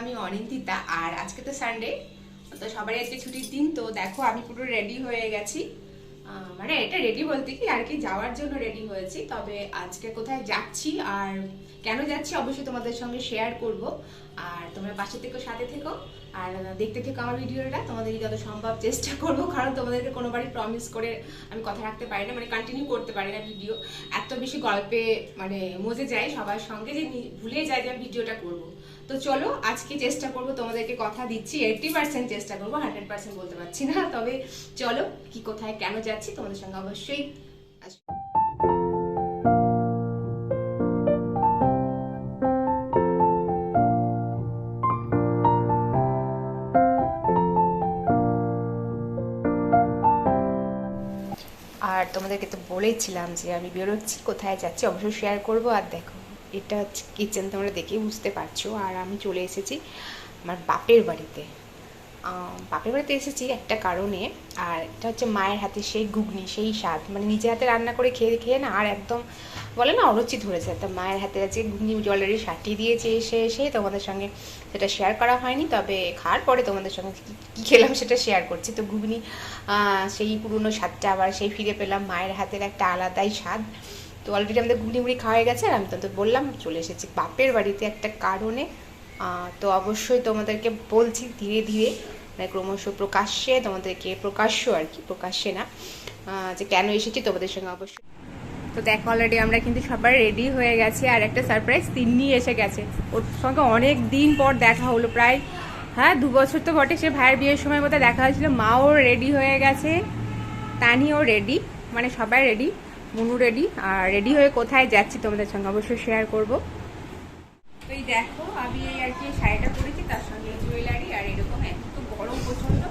আমি অনিন্দিতা আর আজকে তো সানডে তো সবারই আজকে ছুটির দিন, তো দেখো আমি পুরো রেডি হয়ে গেছি। মানে এটা রেডি বলতে কি, আর কি যাওয়ার জন্য রেডি হয়েছি, তবে আজকে কোথায় যাচ্ছি আর কেন যাচ্ছি অবশ্যই তোমাদের সঙ্গে শেয়ার করব। আর তোমরা পাশে থেকে, সাথে থেকো। আর দেখতে থেকে আমার ভিডিওটা, তোমাদের যত সম্ভব চেষ্টা করব, কারণ তোমাদেরকে কোনোবারই প্রমিস করে আমি কথা রাখতে পারি না মানে কন্টিনিউ করতে পারি না ভিডিও এত বেশি গল্পে মানে মজে যাই সবার সঙ্গে যে ভুলে যাই যে আমি ভিডিওটা করব। তো চলো, আজকে চেষ্টা করব, তোমাদেরকে কথা দিচ্ছি। এইটটি পার্সেন্ট চেষ্টা করব হান্ড্রেড পার্সেন্ট বলতে পারছি না। তবে চলো, কি কোথায়, কেন যাচ্ছি, তোমাদের সঙ্গে অবশ্যই আসব। তোমাদেরকে তো বলেছিলাম যে আমি বেরোচ্ছি কোথায় যাচ্ছি, অবশ্যই শেয়ার করব। আর দেখো, এটা হচ্ছে কিচেন তোমরা দেখেই বুঝতে পারছ। আর আমি চলে এসেছি আমার বাপের বাড়িতে। বাপের বাড়িতে এসেছি একটা কারণে, আর এটা হচ্ছে মায়ের হাতে সেই ঘুগনি, সেই স্বাদ। মানে নিজে হাতে রান্না করে খেয়ে খেয়ে না আর একদম বলে না, অরুচি ধরেছে। তা মায়ের হাতে আছে ঘুগনি অলরেডি সাটিয়ে দিয়েছে এসে এসে তোমাদের সঙ্গে সেটা শেয়ার করা হয়নি। তবে খাওয়ার পরে তোমাদের সঙ্গে কী খেলাম সেটা শেয়ার করছি। তো ঘুগনি সেই পুরনো স্বাদটা আবার সেই ফিরে পেলাম। মায়ের হাতের একটা আলাদাই স্বাদ। তো অলরেডি আমাদের ঘুগনি মুড়ি খাওয়া হয়ে গেছে। আর আমি তো বললাম, চলে এসেছি বাপের বাড়িতে একটা কারণে। তো অবশ্যই তোমাদেরকে বলছি ধীরে ধীরে মানে ক্রমশ প্রকাশ্যে তোমাদেরকে প্রকাশ্য আর কি, প্রকাশ্যে না যে কেন এসেছি তোমাদের সঙ্গে অবশ্যই। তো দেখো অলরেডি আমরা কিন্তু সবাই রেডি হয়ে গেছি আর একটা সারপ্রাইজ তিন্নি এসে গেছে। ওর সঙ্গে অনেক দিন পর দেখা হলো, প্রায় হ্যাঁ দু বছর তো বটে সে ভাইয়ের বিয়ের সময় মতো দেখা হয়েছিল। মাও রেডি হয়ে গেছে, তানিও রেডি মানে সবাই রেডি মুনু রেডি আর রেডি হয়ে কোথায় যাচ্ছি তোমাদের সঙ্গে অবশ্যই শেয়ার করব। তো এই দেখো, আমি এই আর কি শাড়িটা পরেছি, তার সঙ্গে জুয়েলারি আর এরকম এত গরম প্রচণ্ড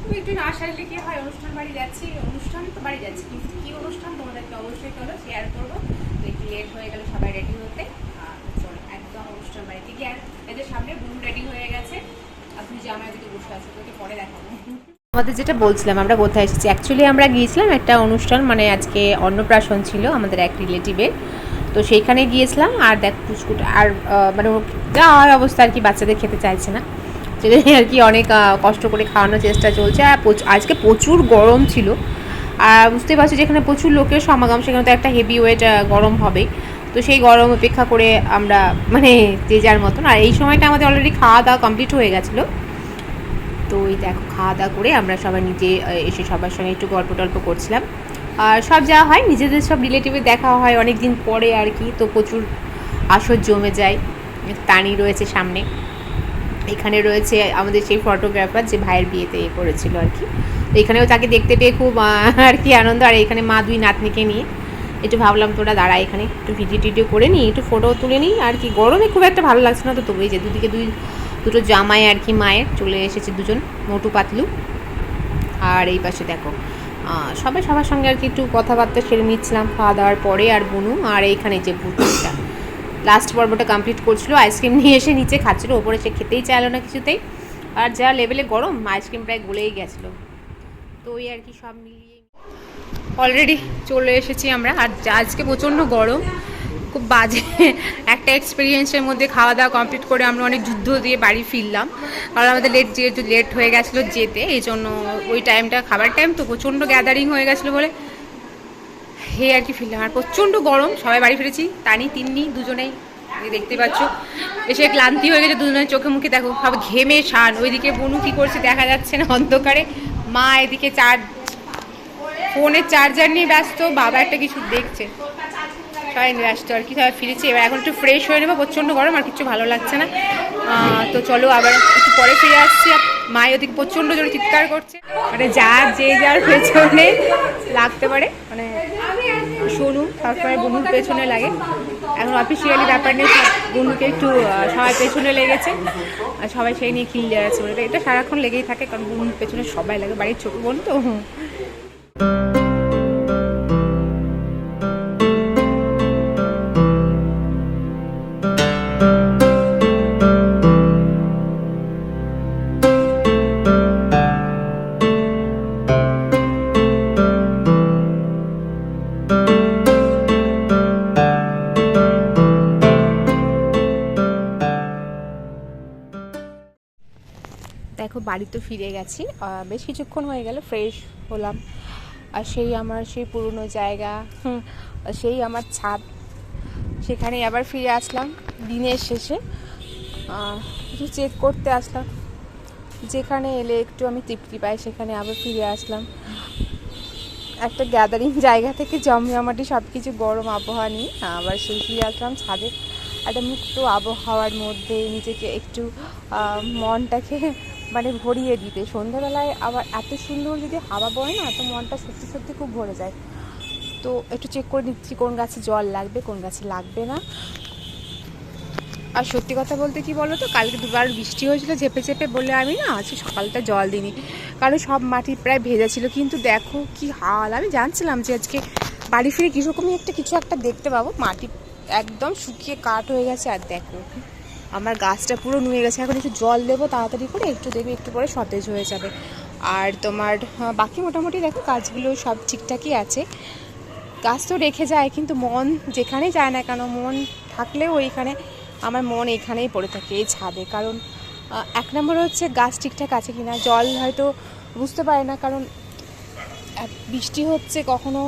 তুমি একটু না সারলে কি হয়? অনুষ্ঠান বাড়ি যাচ্ছি, অনুষ্ঠান তো বাড়ি যাচ্ছি, কিন্তু কি অনুষ্ঠান তোমাদেরকে অবশ্যই চলো শেয়ার করব। তো একটু লেট হয়ে গেল সবাই রেডি হতে। আর চলো, একদম অনুষ্ঠান বাড়িতে গিয়ে আর এদের সামনে বুনু রেডি হয়ে গেছে। আর তুই জামাই দিকে বসে আছে তোকে পরে দেখাবো। আমাদের যেটা বলছিলাম, আমরা কোথায় এসেছি? অ্যাকচুয়ালি আমরা গিয়েছিলাম একটা অনুষ্ঠান মানে আজকে অন্নপ্রাশন ছিল আমাদের এক রিলেটিভের তো সেইখানে গিয়েছিলাম আর দেখ পুচকুট আর মানে ওর যা হয় অবস্থা আর কি, বাচ্চাদের খেতে চাইছে না। সেটা আর কি অনেক কষ্ট করে খাওয়ানোর চেষ্টা চলছে। আর আজকে প্রচুর গরম ছিল। আর বুঝতে পারছি যেখানে প্রচুর লোকের সমাগম, সেখানে তো একটা হেভি ওয়েট গরম হবে তো সেই গরম অপেক্ষা করে আমরা মানে যে যার মতন। আর এই সময়টা আমাদের অলরেডি খাওয়া দাওয়া কমপ্লিট হয়ে গেছিল। তো ওই দেখো, খাওয়া দাওয়া করে আমরা সবাই নিজে এসে সবার সঙ্গে একটু গল্প টল্প করছিলাম। আর সব যাওয়া হয়, নিজেদের সব রিলেটিভে দেখা হয় অনেক দিন পরে আর কি, তো প্রচুর আসর জমে যায়। তানি রয়েছে সামনে। এখানে রয়েছে আমাদের সেই ফটোগ্রাফার যে ভাইয়ের বিয়েতে এ করেছিল আর কি। তো এখানেও তাকে দেখতে পেয়ে খুব আর কি আনন্দ। আর এখানে মা দুই নাতনিকে নিয়ে, একটু ভাবলাম তোরা দাঁড়া এখানে, একটু ভিডিও টিডিও করে নিই, একটু ফটো তুলে নিই। আর কি গরমে খুব একটা ভালো লাগছে না তো তবুই যে দুদিকে দুই, দুটো জামাই আর কি মায়ের, চলে এসেছে দুজন, মোটু পাতলু। আর এই পাশে দেখো সবাই সবার সঙ্গে আর কি একটু কথাবার্তা সেরে নিচ্ছিলাম, খাওয়া দাওয়ার পরে আর বুনু আর এইখানে যে ভুট্টা লাস্ট পর্বটা কমপ্লিট করছিল আইসক্রিম নিয়ে এসে নিচে খাচ্ছিলো, ওপরে সে খেতেই চাইলো না কিছুতেই। আর যা লেভেলে গরম আইসক্রিম প্রায় গলেই গেছিল। তো ওই আর কি সব মিলিয়ে অলরেডি চলে এসেছি আমরা, আর আজকে প্রচণ্ড গরম। খুব বাজে একটা এক্সপিরিয়েন্সের মধ্যে খাওয়া দাওয়া কমপ্লিট করে আমরা অনেক যুদ্ধ দিয়ে বাড়ি ফিরলাম। কারণ আমাদের লেট যেহেতু লেট হয়ে গেছিল যেতে, এই জন্য ওই টাইমটা খাবার টাইম তো প্রচণ্ড গ্যাদারিং হয়ে গেছিল বলে হে আর কি ফিরলাম। আর প্রচণ্ড গরম, সবাই বাড়ি ফিরেছি, তানি, তিন্নি দুজনেই দেখতে পাচ্ছ। এসে ক্লান্তি হয়ে গেছে দুজনের চোখে মুখে, দেখো, সব ঘেমে সান ওইদিকে বনু কি করছে দেখা যাচ্ছে না অন্ধকারে। মা এদিকে চার্জ ফোনের চার্জার নিয়ে ব্যস্ত, বাবা একটা কিছু দেখছে। সবাই ব্যস্ত আর কি। সবাই ফিরেছি, এবার এখন একটু ফ্রেশ হয়ে নেব, প্রচণ্ড গরম আর কিছু ভালো লাগছে না। তো চলো আবার একটু পরে ফিরে আসছি। আর মাই ওদিকে প্রচণ্ড জোরে চিৎকার করছে। মানে যার যে যার পেছনে লাগতে পারে। মানে সোনু তারপরে বনুর পেছনে লাগে। এখন অফিসিয়ালি ব্যাপার নিয়ে বনুকে একটু সবাই পেছনে লেগেছে। আর সবাই সেই নিয়ে খিল্লে আছে এটা সারাক্ষণ লেগেই থাকে, কারণ বনুর পেছনে সবাই লাগে, বাড়ির ছোটো বোন তো। দেখো বাড়ি তো ফিরে গেছি। বেশ কিছুক্ষণ হয়ে গেল ফ্রেশ হলাম। আর সেই আমার সেই পুরনো জায়গা সেই আমার ছাদ সেখানে আবার ফিরে আসলাম দিনের শেষে। কিছু চেক করতে আসলাম। যেখানে এলে একটু আমি তৃপ্তি পাই, সেখানে আবার ফিরে আসলাম। একটা গ্যাদারিং জায়গা থেকে জমজমাটি সব কিছু গরম আবহাওয়া নিয়ে আবার সেই ফিরে আসলাম ছাদে। একটা মুক্ত আবহাওয়ার মধ্যে নিজেকে একটু মনটাকে মানে ভরিয়ে দিতে। সন্ধ্যাবেলায় আবার এত সুন্দর যদি হাওয়া বয় না, তো মনটা সত্যি সত্যি খুব ভরে যায়। তো একটু চেক করে নিচ্ছি কোন গাছে জল লাগবে, কোন গাছে লাগবে না। আর সত্যি কথা বলতে কি বলো তো কালকে দুবার বৃষ্টি হয়েছিল চেপে চেপে বলে আমি না আজকে সকালটা জল দিইনি। কারণ সব মাটি প্রায় ভেজা ছিল, কিন্তু দেখো কি হাল। আমি জানছিলাম যে আজকে বাড়ি ফিরে কীরকমই একটা কিছু একটা দেখতে পাবো। মাটি একদম শুকিয়ে কাঠ হয়ে গেছে আর দেখো। আমার গাছটা পুরো নুয়ে গেছে। এখন একটু জল দেবো তাড়াতাড়ি করে, একটু দেখবে একটু পরে সতেজ হয়ে যাবে। আর তোমার বাকি মোটামুটি দেখো কাজগুলো সব ঠিকঠাকই আছে। গাছ তো রেখে যায়, কিন্তু মন যেখানেই যায় না কেন, মন থাকলেও ওইখানে, আমার মন এখানেই পড়ে থাকে এই ছাদে। কারণ এক নম্বর হচ্ছে গাছ ঠিকঠাক আছে কি না জল হয়তো বুঝতে পারে না, কারণ বৃষ্টি হচ্ছে কখনো,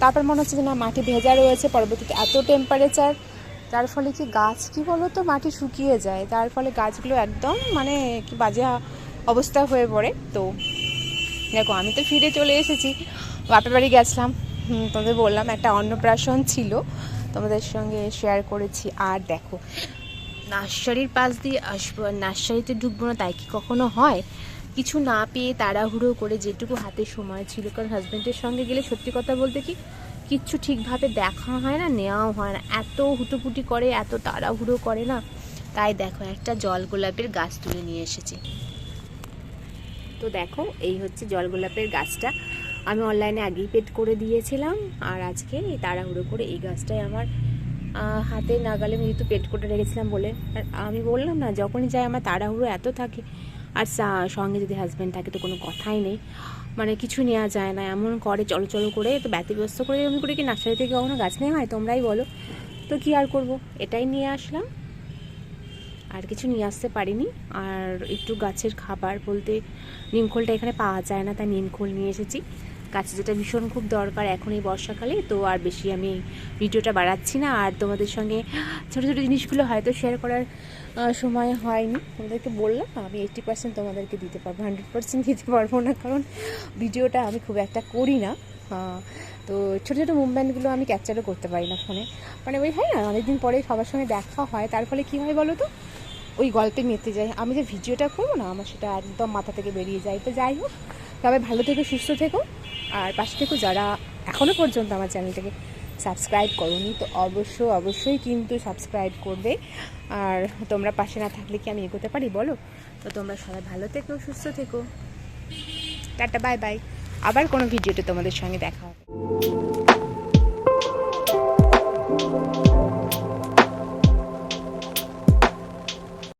তারপর মনে হচ্ছে যে না, মাটি ভেজা রয়েছে, পরবর্তীতে এত টেম্পারেচার যার ফলে কি গাছ, কি বলো তো মাটি শুকিয়ে যায়। তার ফলে গাছগুলো একদম মানে কি বাজে অবস্থা হয়ে পড়ে। তো দেখো, আমি তো ফিরে চলে এসেছি। বাপের বাড়ি গেছিলাম। তোমাদের বললাম, একটা অন্নপ্রাশন ছিল। তোমাদের সঙ্গে শেয়ার করেছি। আর দেখো, নার্সারির পাশ দিয়ে আসব, আর নার্সারিতে ঢুকবো না, তাই কি কখনো হয়? কিছু না পেয়ে তাড়াহুড়ো করে যেটুকু হাতে সময় ছিল, কারণ হাজব্যান্ডের সঙ্গে গেলে সত্যি কথা বলতে কি কিচ্ছু ঠিকভাবে দেখা হয় না, নেওয়াও হয় না। এত হুটোপুটি করে, এত তাড়াহুড়ো করে না। তাই দেখো, একটা জল গোলাপের গাছ তুলে নিয়ে এসেছি। তো দেখো, এই হচ্ছে জল গোলাপের গাছটা। আমি অনলাইনে আগেই পেড করে দিয়েছিলাম, আর আজকে এই তাড়াহুড়ো করে এই গাছটাই আমার হাতে নাগালে আমি যেহেতু পেট করে রেখেছিলাম বলে। আর আমি বললাম না, যখনই যাই আমার তাড়াহুড়ো এত থাকে, আর সঙ্গে যদি হাজব্যান্ড থাকে তো কোনো কথাই নেই। মানে কিছু নেওয়া যায় না, এমন করে চলো চলো করে তো ব্যতিব্যস্ত করে এরকম করে কি নার্সারি থেকে কখনো গাছ নেওয়া হয়? তোমরাই বলো। তো কি আর করব? এটাই নিয়ে আসলাম। আর কিছু নিয়ে আসতে পারিনি। আর একটু গাছের খাবার বলতে নিমখোলটা এখানে পাওয়া যায় না, তাই নিমখোল নিয়ে এসেছি। গাছে যেটা ভীষণ খুব দরকার এখন এই বর্ষাকালে। তো আর বেশি আমি ভিডিওটা বাড়াচ্ছি না। আর তোমাদের সঙ্গে ছোটো ছোটো জিনিসগুলো হয়তো শেয়ার করার সময় হয়নি। তোমাদেরকে বললাম, আমি এইটটি পার্সেন্ট তোমাদেরকে দিতে পারব হান্ড্রেড পার্সেন্ট দিতে পারব না। কারণ ভিডিওটা আমি খুব একটা করি না। তো ছোটো ছোটো মুভমেন্টগুলো আমি ক্যাপচারও করতে পারি না ফোনে মানে ওই, হয় না অনেকদিন পরে সবার সঙ্গে দেখা হয়। তার ফলে কী হয় বলো তো? ওই গল্পে মেতে যাই আমি যে ভিডিওটা করব না, আমার সেটা একদম মাথা থেকে বেরিয়ে যায়। তো যাই হোক তবে ভালো থেকো, সুস্থ থেকো। আর পাশে থেকো যারা এখনও পর্যন্ত আমার চ্যানেলটাকে সাবস্ক্রাইব করোনি, তো অবশ্য, অবশ্যই কিন্তু সাবস্ক্রাইব করবে। আর তোমরা পাশে না থাকলে কি আমি এগোতে পারি, বলো? তো তোমরা সবাই ভালো থেকো, সুস্থ থেকো। Tata, bye bye. আবার কোনো ভিডিওতে তোমাদের সঙ্গে দেখা হবে।